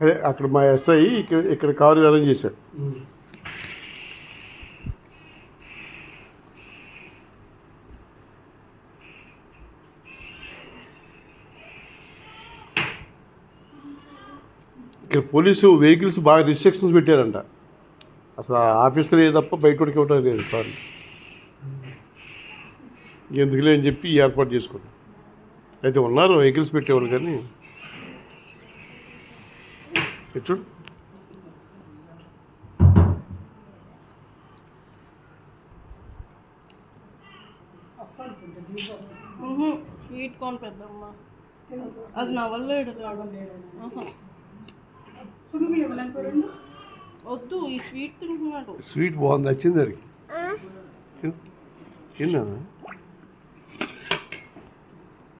అదే అక్కడ మా ఎస్ఐ ఇక్కడ ఇక్కడ కారు అరేంజ్ చేశాడు. ఇక్కడ పోలీసు వెహికల్స్ బాగా రిస్ట్రిక్షన్స్ పెట్టారంట. అసలు ఆఫీసర్ ఏ తప్ప బయట కూడా ఇవ్వడం లేదు సారీ. ఎందుకులే అని చెప్పి ఏర్పాటు చేసుకున్నాం. అయితే ఉన్నారు వెహికల్స్ పెట్టేవాళ్ళు కానీ. చూడు. స్వీట్ కార్న్ పెద్దమ్మ. అది నా వల్ల వద్దు ఈ స్వీట్ తింటున్నాడు. స్వీట్ బాగుంది వచ్చింది తిన్నా